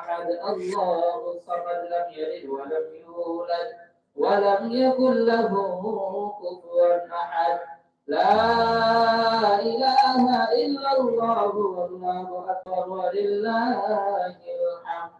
أحد. الله الصمد لم يلد ولم يولد ولم يكن له كفوا أحد. لا إله إلا الله والله أكبر ولله الحمد.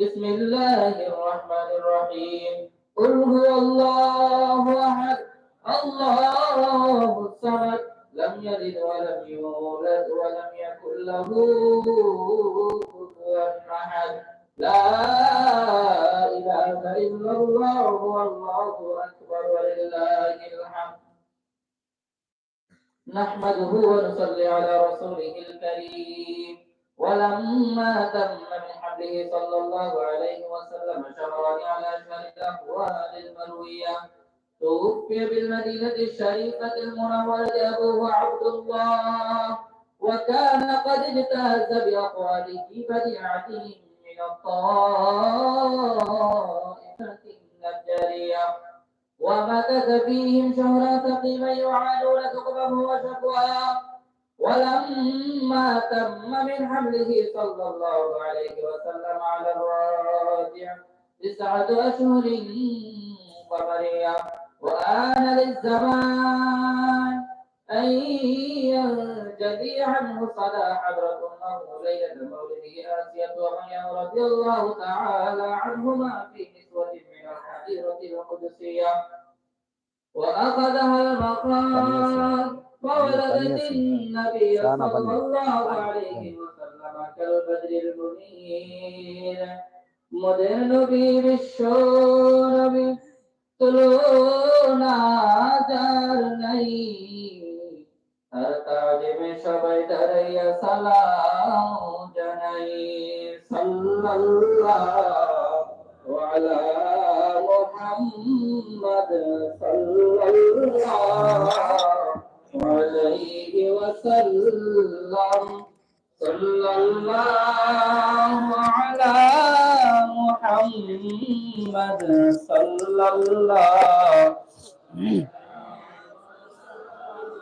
بسم الله الرحمن الرحيم. قل هو الله أحد. الله الصمد لم يلد ولم يولد ولم يكن له كفوا أحد. لا إله إلا الله والله أكبر ولله الحمد. نحمده ونصلي على رسوله الكريم. ولما تم من حمله صلى الله عليه وسلم شهران على أشهر الأحوال المروية توفي بالمدينة الشريفة المنورة أبوه عبد الله. وكان قد اجتاز بأقواله بديعته من الطائفة النجارية ومكث فيهم شهرا ثقيلا يعانون ثقبه وشكواه. ولما تم من حمله صلى الله عليه وسلم على الراجع تسعة أشهر قمرية وآن للزمان الذي عنه الصلاة حضرة الله ليلة مولده آسية ومريم رضي الله تعالى عنهما في نسوة من الحريرة القدسية. وأخذها المقام فولدت النبي صلى الله عليه وسلم كالبدر المنير. مدن بي بالشور طلوع نادى তাজিমে সবাই দাঁড়াইয়া সালাম জানাই। সাল্লাল্লাহু আলা মুহাম্মদ সাল্লাল্লাহু আলাইহি ওয়াসাল্লাম। সাল্লাল্লাহু আলা মুহাম্মদ সাল্লাল্লাহু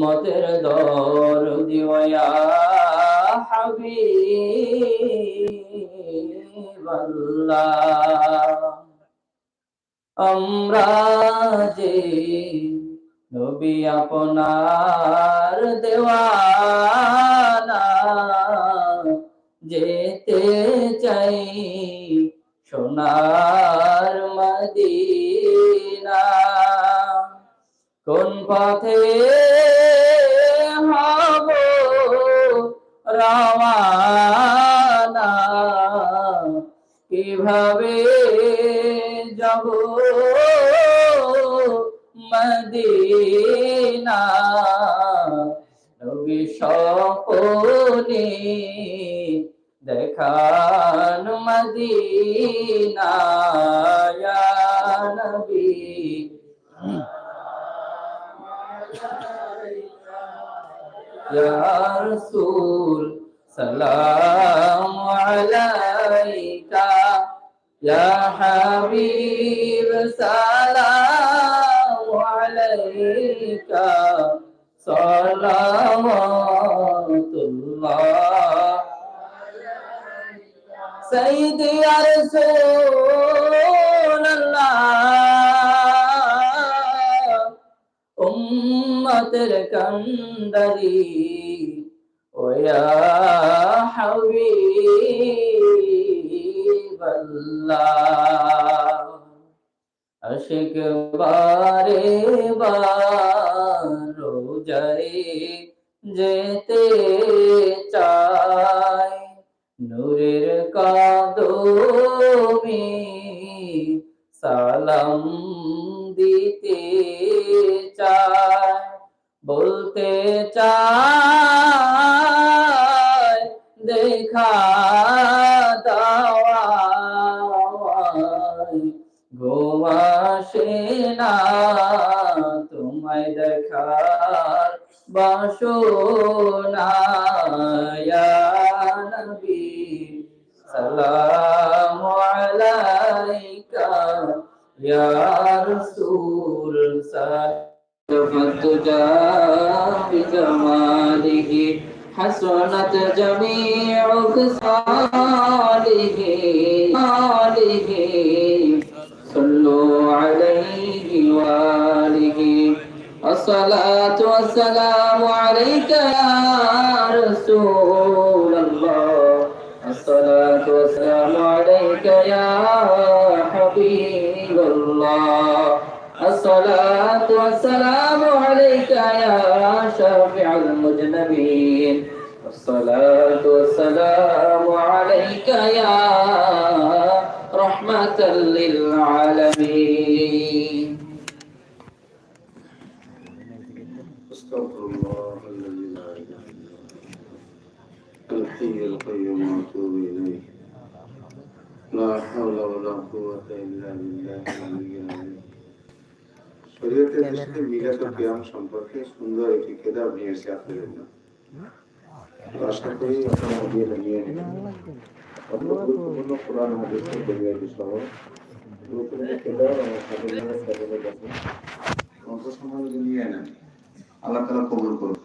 উম্মতের দর দিওয়া হাবিবাল্লাহ। আমরা যে নবী আপনার দেওয়ানা, যেতে চাই সোনার মদিনা। কোন পথে রওয়ানা কীভাবে যাব মদিনা? নবী সপনে দেখান মদিনা নবী। Ya Rasul سلام عليك يا حبيب سلام عليك صلوات الله سيدي يا رسول الله উম্মতের কান্দারি ওয়া হাবিবাল্লাহ আশিক বারে রোজারে যেতে চাই। নূরের কাদমে সালাম দিতে চাই। বলতে চাই না তোমায় দেখার বাসনা ইয়া নবী সালাম আলাইকা ইয়া রাসূল সাল্লাল্লাহু بجماله حسنت جميع خصاله آله صلوا الصلاة والسلام عليك يا رسول الله. الصلاة والسلام عليك يا حبيب الله. الصلاة والسلام عليك يا شافع المذنبين الصلاة والسلام عليك يا رحمة للعالمين. শরীয়তের দৃষ্টিতে মিলাদ ও কিয়াম সম্পর্কে সুন্দর একটি কেতাব নিয়ে এসে আপনাদের জন্য আশা করি আপনারা নিয়ে নেবেন। অত গুরুত্বপূর্ণ কোরআন হাদিসের পরিবারটি সহ। আল্লাহ কবুল করুন